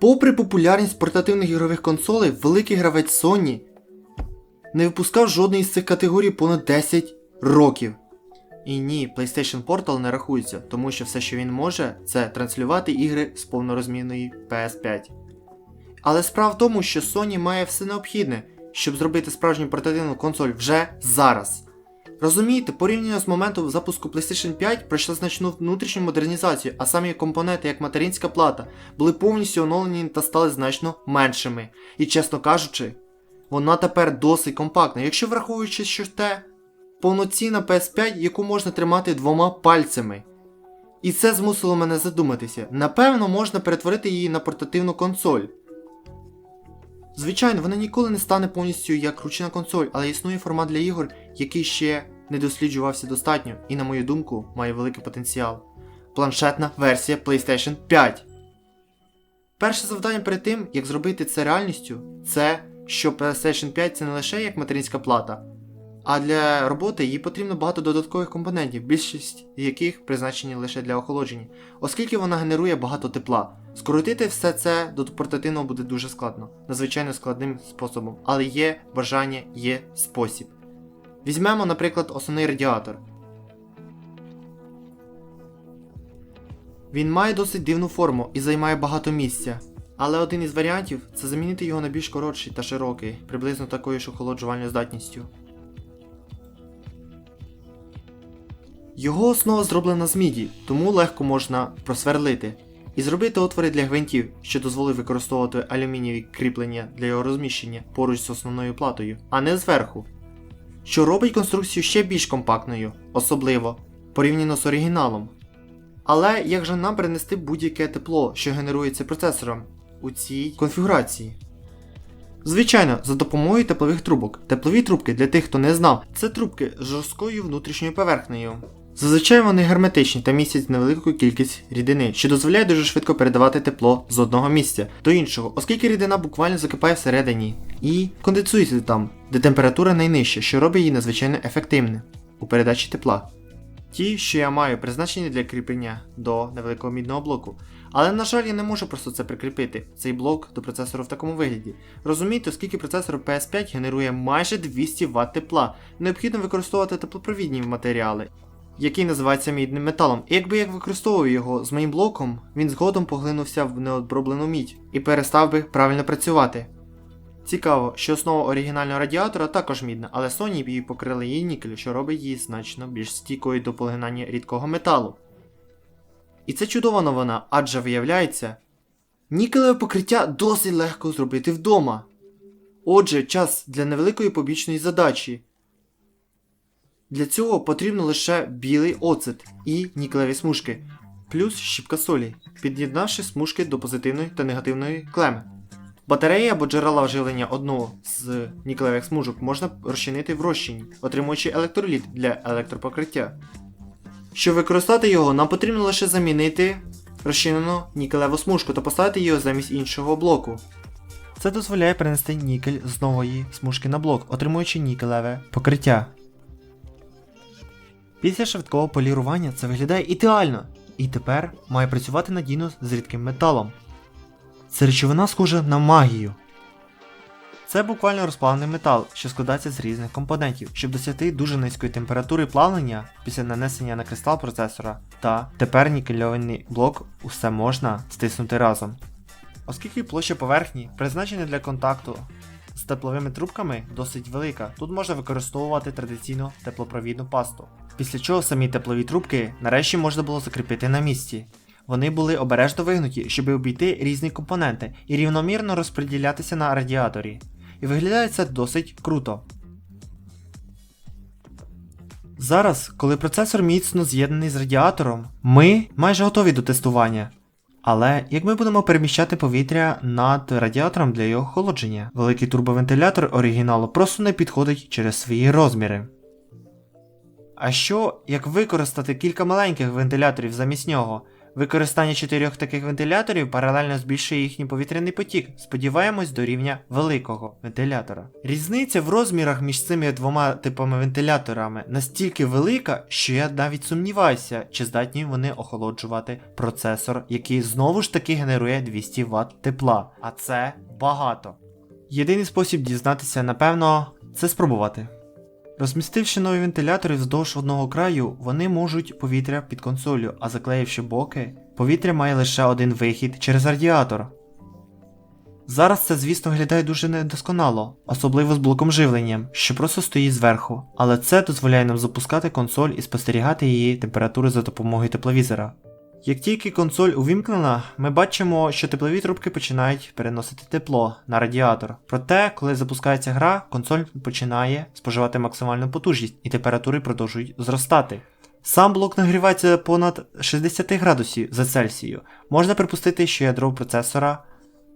Попри популярність портативних ігрових консолей, великий гравець Sony не випускав жодної з цих категорій понад 10 років. І ні, PlayStation Portal не рахується, тому що все, що він може, це транслювати ігри з повнорозмірної PS5. Але справа в тому, що Sony має все необхідне, щоб зробити справжню портативну консоль вже зараз. Розумієте, порівняно з моменту запуску PlayStation 5 пройшла значну внутрішню модернізацію, а самі компоненти, як материнська плата, були повністю оновлені та стали значно меншими. І чесно кажучи, вона тепер досить компактна, якщо враховуючи, що те повноцінна PS5, яку можна тримати двома пальцями. І це змусило мене задуматися. Напевно, можна перетворити її на портативну консоль. Звичайно, вона ніколи не стане повністю як ручна консоль, але існує формат для ігор, який ще не досліджувався достатньо і, на мою думку, має великий потенціал. Планшетна версія PlayStation 5. Перше завдання перед тим, як зробити це реальністю, це що PlayStation 5 це не лише як материнська плата, а для роботи їй потрібно багато додаткових компонентів, більшість яких призначені лише для охолодження, оскільки вона генерує багато тепла. Скоротити все це до портативного буде дуже складно, надзвичайно складним способом, але є бажання, є спосіб. Візьмемо, наприклад, основний радіатор. Він має досить дивну форму і займає багато місця. Але один із варіантів це замінити його на більш коротший та широкий, приблизно такою ж охолоджувальною здатністю. Його основа зроблена з міді, тому легко можна просверлити. І зробити отвори для гвинтів, що дозволить використовувати алюмінієві кріплення для його розміщення поруч з основною платою, а не зверху. Що робить конструкцію ще більш компактною, особливо порівняно з оригіналом. Але як же нам перенести будь-яке тепло, що генерується процесором у цій конфігурації? Звичайно, за допомогою теплових трубок. Теплові трубки, для тих, хто не знав, це трубки з жорсткою внутрішньою поверхнею. Зазвичай вони герметичні та містять невелику кількість рідини, що дозволяє дуже швидко передавати тепло з одного місця до іншого, оскільки рідина буквально закипає всередині і конденсується там, де температура найнижча, що робить її надзвичайно ефективним у передачі тепла. Ті, що я маю, призначені для кріплення до невеликого мідного блоку. Але, на жаль, я не можу просто це прикріпити, цей блок до процесору в такому вигляді. Розумієте, оскільки процесор PS5 генерує майже 200 Вт тепла, необхідно використовувати теплопровідні матеріали, який називається мідним металом. І якби я використовував його з моїм блоком, він згодом поглинувся в необроблену мідь і перестав би правильно працювати. Цікаво, що основа оригінального радіатора також мідна, але Sony її покрили її нікелю, що робить її значно більш стійкою до поглинання рідкого металу. І це чудова новина, адже виявляється, нікелеве покриття досить легко зробити вдома. Отже, час для невеликої побічної задачі. Для цього потрібно лише білий оцет і нікелеві смужки, плюс щіпка солі, під'єднавши смужки до позитивної та негативної клеми. Батареї або джерела живлення одного з нікелевих смужок можна розчинити в розчині, отримуючи електроліт для електропокриття. Щоб використати його, нам потрібно лише замінити розчинену нікелеву смужку та поставити її замість іншого блоку. Це дозволяє перенести нікель з нової смужки на блок, отримуючи нікелеве покриття. Після швидкого полірування це виглядає ідеально, і тепер має працювати надійно з рідким металом. Це речовина схожа на магію. Це буквально розплавлений метал, що складається з різних компонентів, щоб досягти дуже низької температури плавлення після нанесення на кристал процесора, та тепер нікельований блок усе можна стиснути разом. Оскільки площа поверхні, призначена для контакту з тепловими трубками, досить велика, тут можна використовувати традиційну теплопровідну пасту. Після чого самі теплові трубки нарешті можна було закріпити на місці. Вони були обережно вигнуті, щоб обійти різні компоненти і рівномірно розподілятися на радіаторі. І виглядає це досить круто. Зараз, коли процесор міцно з'єднаний з радіатором, ми майже готові до тестування. Але як ми будемо переміщати повітря над радіатором для його охолодження, великий турбовентилятор оригіналу просто не підходить через свої розміри. А що, як використати кілька маленьких вентиляторів замість нього? Використання чотирьох таких вентиляторів паралельно збільшує їхній повітряний потік, сподіваємось до рівня великого вентилятора. Різниця в розмірах між цими двома типами вентиляторами настільки велика, що я навіть сумніваюся, чи здатні вони охолоджувати процесор, який знову ж таки генерує 200 Вт тепла. А це багато. Єдиний спосіб дізнатися, напевно, це спробувати. Розмістивши нові вентилятори вздовж одного краю, вони можуть повітря під консолью, а заклеївши боки, повітря має лише один вихід через радіатор. Зараз це, звісно, виглядає дуже недосконало, особливо з блоком живлення, що просто стоїть зверху, але це дозволяє нам запускати консоль і спостерігати її температури за допомогою тепловізора. Як тільки консоль увімкнена, ми бачимо, що теплові трубки починають переносити тепло на радіатор. Проте, коли запускається гра, консоль починає споживати максимальну потужність і температури продовжують зростати. Сам блок нагрівається понад 60 градусів за Цельсію. Можна припустити, що ядро процесора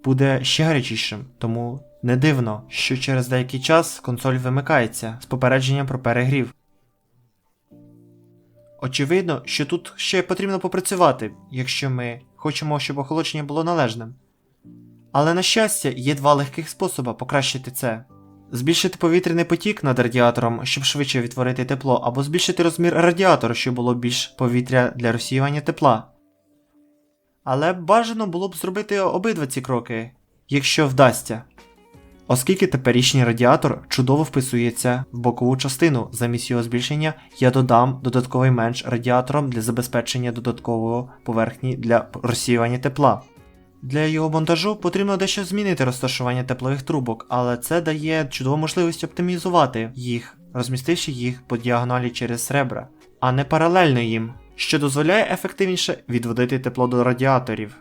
буде ще гарячішим, тому не дивно, що через деякий час консоль вимикається з попередженням про перегрів. Очевидно, що тут ще потрібно попрацювати, якщо ми хочемо, щоб охолодження було належним. Але на щастя, є два легких способи покращити це: збільшити повітряний потік над радіатором, щоб швидше відтворити тепло, або збільшити розмір радіатора, щоб було більш повітря для розсіювання тепла. Але бажано було б зробити обидва ці кроки, якщо вдасться. Оскільки теперішній радіатор чудово вписується в бокову частину, замість його збільшення я додам додатковий менш радіатором для забезпечення додаткового поверхні для розсіювання тепла. Для його монтажу потрібно дещо змінити розташування теплових трубок, але це дає чудову можливість оптимізувати їх, розмістивши їх по діагоналі через ребра, а не паралельно їм, що дозволяє ефективніше відводити тепло до радіаторів.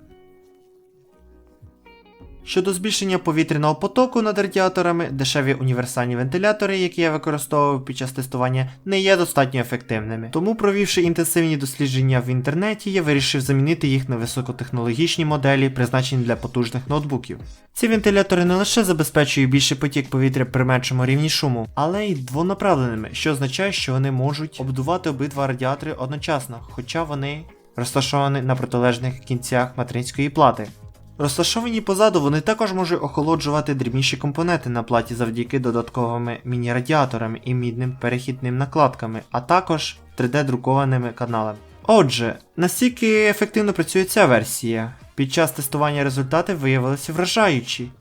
Щодо збільшення повітряного потоку над радіаторами, дешеві універсальні вентилятори, які я використовував під час тестування, не є достатньо ефективними. Тому, провівши інтенсивні дослідження в інтернеті, я вирішив замінити їх на високотехнологічні моделі, призначені для потужних ноутбуків. Ці вентилятори не лише забезпечують більший потік повітря при меншому рівні шуму, але й двонаправленими, що означає, що вони можуть обдувати обидва радіатори одночасно, хоча вони розташовані на протилежних кінцях материнської плати. Розташовані позаду, вони також можуть охолоджувати дрібніші компоненти на платі завдяки додатковими міні-радіаторами і мідним перехідним накладками, а також 3D-друкованими каналами. Отже, наскільки ефективно працює ця версія? Під час тестування результати виявилися вражаючі.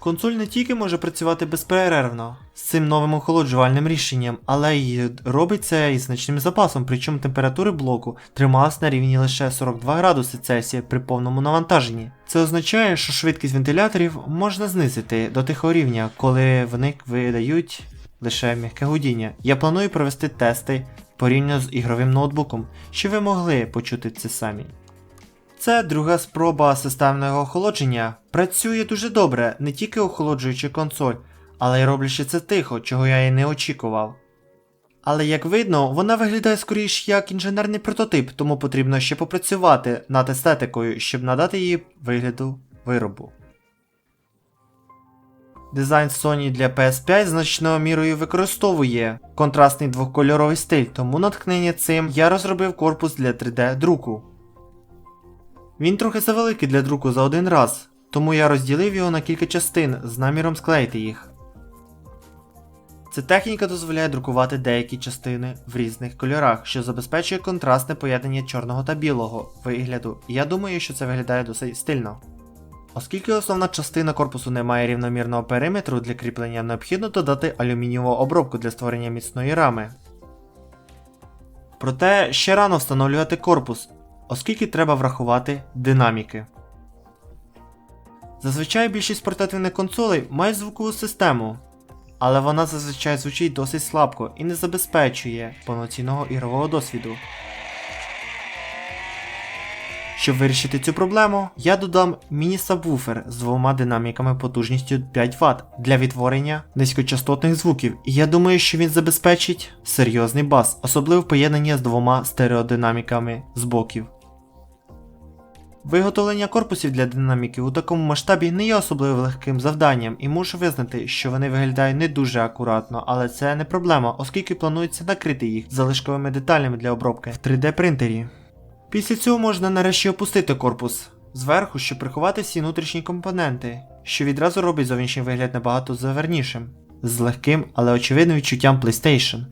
Консоль не тільки може працювати безперервно з цим новим охолоджувальним рішенням, але й робить це із значним запасом, причому температури блоку трималась на рівні лише 42 градуси Цельсія при повному навантаженні. Це означає, що швидкість вентиляторів можна знизити до тихого рівня, коли вони видають лише м'яке гудіння. Я планую провести тести порівняно з ігровим ноутбуком, щоб ви могли почути це самі. Це друга спроба системного охолодження. Працює дуже добре, не тільки охолоджуючи консоль, але й роблячи це тихо, чого я і не очікував. Але як видно, вона виглядає скоріш як інженерний прототип, тому потрібно ще попрацювати над естетикою, щоб надати її вигляду виробу. Дизайн Sony для PS5 значною мірою використовує контрастний двокольоровий стиль, тому натхнення цим я розробив корпус для 3D друку. Він трохи завеликий для друку за один раз, тому я розділив його на кілька частин з наміром склеїти їх. Ця техніка дозволяє друкувати деякі частини в різних кольорах, що забезпечує контрастне поєднання чорного та білого вигляду, і я думаю, що це виглядає досить стильно. Оскільки основна частина корпусу не має рівномірного периметру для кріплення, необхідно додати алюмінієву обробку для створення міцної рами. Проте ще рано встановлювати корпус, оскільки треба врахувати динаміки. Зазвичай більшість портативних консолей мають звукову систему, але вона зазвичай звучить досить слабко і не забезпечує повноцінного ігрового досвіду. Щоб вирішити цю проблему, я додам міні-сабвуфер з двома динаміками потужністю 5 Вт для відтворення низькочастотних звуків, і я думаю, що він забезпечить серйозний бас, особливо в поєднанні з двома стереодинаміками з боків. Виготовлення корпусів для динаміків у такому масштабі не є особливо легким завданням, і мушу визнати, що вони виглядають не дуже акуратно, але це не проблема, оскільки планується накрити їх залишковими деталями для обробки в 3D принтері. Після цього можна нарешті опустити корпус зверху, щоб приховати всі внутрішні компоненти, що відразу робить зовнішній вигляд набагато завернішим, з легким, але очевидним відчуттям PlayStation.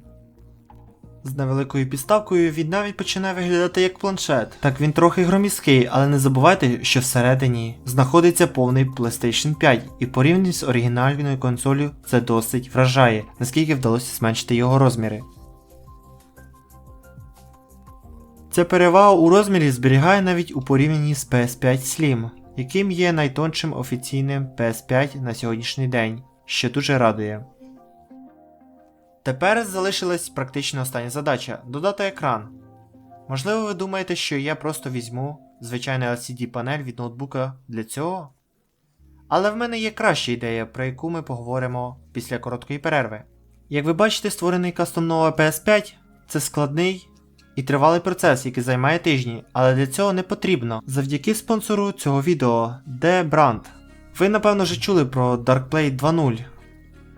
З невеликою підставкою він навіть починає виглядати як планшет. Так він трохи громіський, але не забувайте, що всередині знаходиться повний PlayStation 5, і порівняно з оригінальною консолью це досить вражає, наскільки вдалося зменшити його розміри. Ця перевага у розмірі зберігає навіть у порівнянні з PS5 Slim, яким є найтоншим офіційним PS5 на сьогоднішній день, що дуже радує. Тепер залишилась практично остання задача додати екран. Можливо, ви думаєте, що я просто візьму звичайну LCD панель від ноутбука для цього? Але в мене є краща ідея, про яку ми поговоримо після короткої перерви. Як ви бачите, створений кастом Nova PS5 це складний і тривалий процес, який займає тижні, але для цього не потрібно. Завдяки спонсору цього відео The Brand. Ви напевно вже чули про DarkPlay 2.0.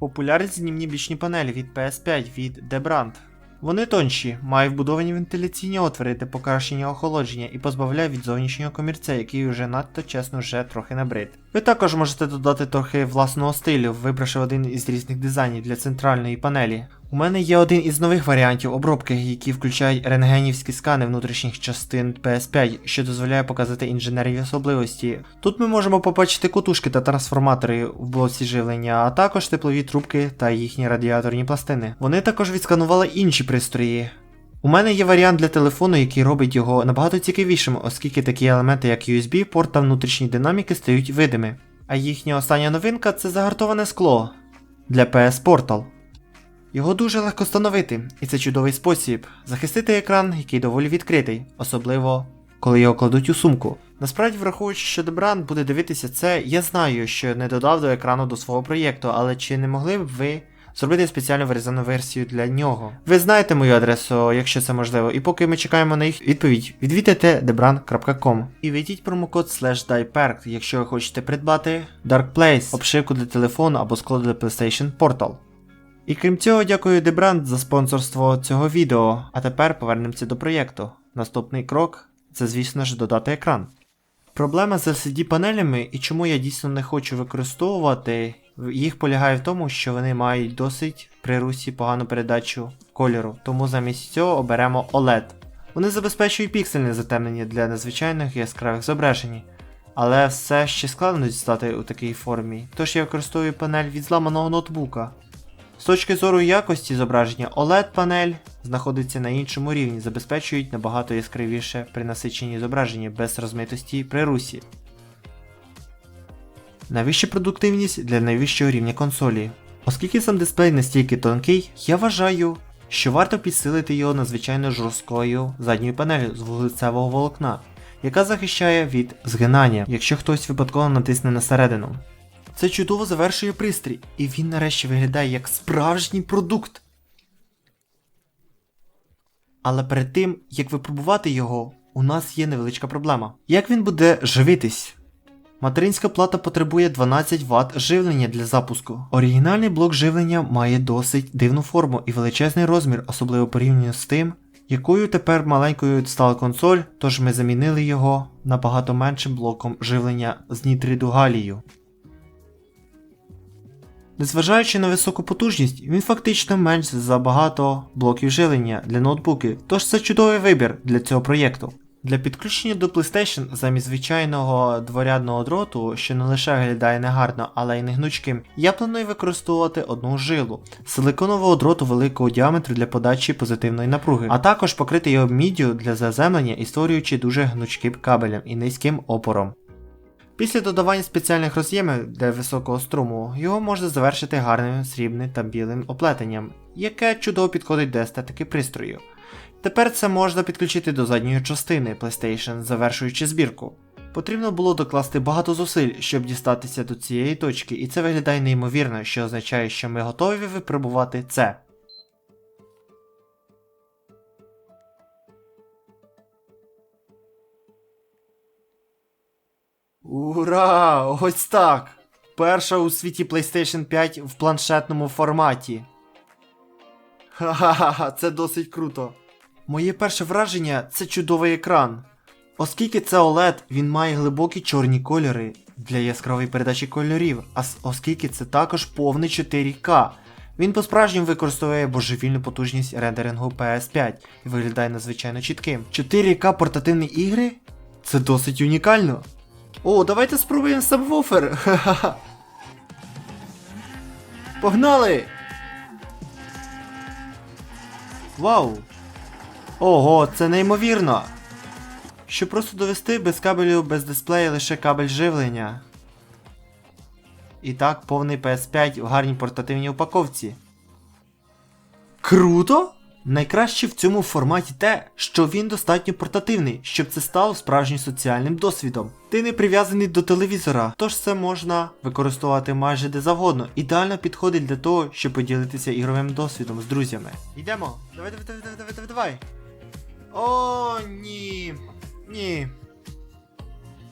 Популярні знімні бічні панелі від PS5 від Debrand. Brand. Вони тонші, мають вбудовані вентиляційні отвори для покращення охолодження і позбавляють від зовнішнього комірця, який вже надто чесно вже трохи набрид. Ви також можете додати трохи власного стилю, вибравши один із різних дизайнів для центральної панелі. У мене є один із нових варіантів обробки, які включають рентгенівські скани внутрішніх частин PS5, що дозволяє показати інженерні особливості. Тут ми можемо побачити кутушки та трансформатори в блоці живлення, а також теплові трубки та їхні радіаторні пластини. Вони також відсканували інші пристрої. У мене є варіант для телефону, який робить його набагато цікавішим, оскільки такі елементи, як USB, порт та внутрішні динаміки стають видими. А їхня остання новинка це загартоване скло для PS Portal. Його дуже легко встановити, і це чудовий спосіб захистити екран, який доволі відкритий, особливо коли його кладуть у сумку. Насправді, враховуючи, що Дебран буде дивитися це, я знаю, що не додав до екрану до свого проєкту, але чи не могли б ви зробити спеціальну вирізану версію для нього? Ви знаєте мою адресу, якщо це можливо, і поки ми чекаємо на їх відповідь, відвідайте debran.com і введіть промокод SLASH якщо ви хочете придбати Dark Place, обшивку для телефону або скло для PlayStation Portal. І крім цього, дякую Дебранд за спонсорство цього відео. А тепер повернемося до проєкту. Наступний крок це, звісно ж, додати екран. Проблема з LCD панелями і чому я дійсно не хочу використовувати, їх полягає в тому, що вони мають досить при русі погану передачу кольору, тому замість цього оберемо OLED. Вони забезпечують піксельне затемнення для незвичайних яскравих зображень. Але все ще складно дістати у такій формі, тож я використовую панель від зламаного ноутбука. З точки зору якості зображення OLED-панель знаходиться на іншому рівні, забезпечують набагато яскравіше при насиченні зображення без розмитості при русі. Найвища продуктивність для найвищого рівня консолі. Оскільки сам дисплей настільки тонкий, я вважаю, що варто підсилити його надзвичайно жорсткою задньою панелью з вуглецевого волокна, яка захищає від згинання, якщо хтось випадково натисне на середину. Це чудово завершує пристрій, і він нарешті виглядає як справжній продукт. Але перед тим, як випробувати його, у нас є невеличка проблема. Як він буде живитись? Материнська плата потребує 12 Вт живлення для запуску. Оригінальний блок живлення має досить дивну форму і величезний розмір, особливо порівняно з тим, якою тепер маленькою стала консоль, тож ми замінили його набагато меншим блоком живлення з нітриду галію. Незважаючи на високу потужність, він фактично менш за багато блоків живлення для ноутбуків, тож це чудовий вибір для цього проєкту. Для підключення до PlayStation замість звичайного дворядного дроту, що не лише виглядає негарно, але й негнучким, я планую використовувати одну жилу силиконового дроту великого діаметру для подачі позитивної напруги, а також покрити його міддю для заземлення і створюючи дуже гнучким кабелем і низьким опором. Після додавання спеціальних роз'ємів для високого струму його можна завершити гарним срібним та білим оплетенням, яке чудово підходить до естетики пристрою. Тепер це можна підключити до задньої частини PlayStation, завершуючи збірку. Потрібно було докласти багато зусиль, щоб дістатися до цієї точки, і це виглядає неймовірно, що означає, що ми готові випробувати це. Ура! Ось так! Перша у світі PlayStation 5 в планшетному форматі. Ха-ха-ха, це досить круто. Моє перше враження це чудовий екран. Оскільки це OLED, він має глибокі чорні кольори для яскравої передачі кольорів, а оскільки це також повний 4К. Він по-справжньому використовує божевільну потужність рендерингу PS5 і виглядає надзвичайно чітким. 4К портативні ігри? Це досить унікально. О, давайте спробуємо сабвуфер. Погнали! Вау! Ого, це неймовірно! Щоб просто довести без кабелю, без дисплея лише кабель живлення. І так, повний PS5 в гарній портативній упаковці. Круто! Найкраще в цьому форматі те, що він достатньо портативний, щоб це стало справжнім соціальним досвідом. Ти не прив'язаний до телевізора, тож це можна використовувати майже де завгодно. Ідеально підходить для того, щоб поділитися ігровим досвідом з друзями. Йдемо. Давай, давай, давай, давай, давай, давай. О, ні. Ні.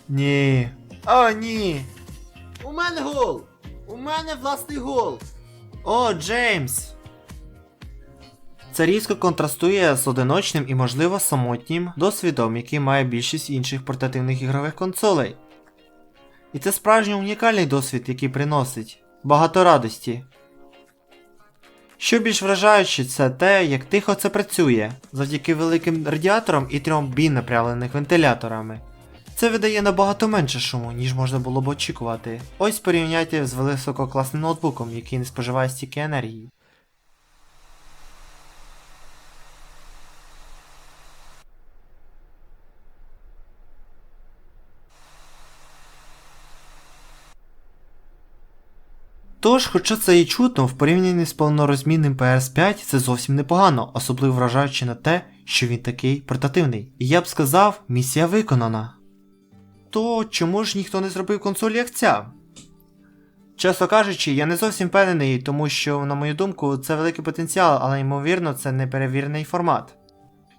Ні. О, ні. У мене гол! У мене власний гол! О, Джеймс! Це різко контрастує з одиночним і, можливо, самотнім досвідом, який має більшість інших портативних ігрових консолей. І це справжньо унікальний досвід, який приносить багато радості. Що більш вражаюче, це те, як тихо це працює, завдяки великим радіаторам і трьом бін направлених вентиляторами. Це видає набагато менше шуму, ніж можна було б очікувати. Ось порівняйте з висококласним ноутбуком, який не споживає стільки енергії. Тож, хоча це і чутно, в порівнянні з повнорозмірним PS5 це зовсім непогано, особливо вражаючи на те, що він такий портативний. І я б сказав, місія виконана. То чому ж ніхто не зробив консоль як ця? Чесно кажучи, я не зовсім впевнений, тому що, на мою думку, це великий потенціал, але ймовірно, це неперевірений формат.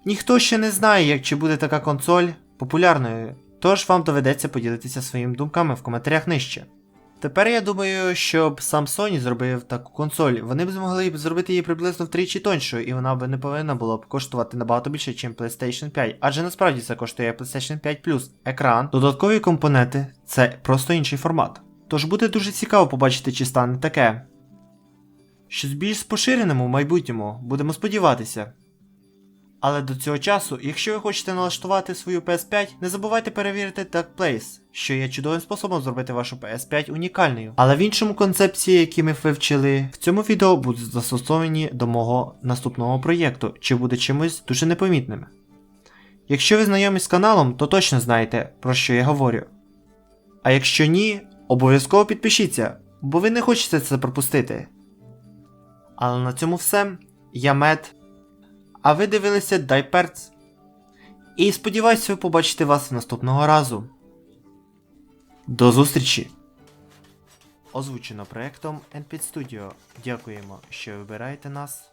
Ніхто ще не знає, як чи буде така консоль популярною, тож вам доведеться поділитися своїми думками в коментарях нижче. Тепер я думаю, щоб сам Sony зробив таку консоль, вони б змогли б зробити її приблизно втричі тоншою, і вона б не повинна була б коштувати набагато більше, ніж PlayStation 5, адже насправді це коштує PlayStation 5 Plus. Екран, додаткові компоненти це просто інший формат. Тож буде дуже цікаво побачити, чи стане таке. Щось більш поширеному в майбутньому, будемо сподіватися. Але до цього часу, якщо ви хочете налаштувати свою PS5, не забувайте перевірити TagPlace, що є чудовим способом зробити вашу PS5 унікальною. Але в іншому концепції, які ми вивчили, в цьому відео будуть застосовані до мого наступного проєкту, чи буде чимось дуже непомітним. Якщо ви знайомі з каналом, то точно знаєте, про що я говорю. А якщо ні, обов'язково підпишіться, бо ви не хочете це пропустити. Але на цьому все. Я Мед. А ви дивилися Дайперц. І сподіваюся, побачити вас наступного разу. До зустрічі! Озвучено проектом NPID Studio. Дякуємо, що вибираєте нас.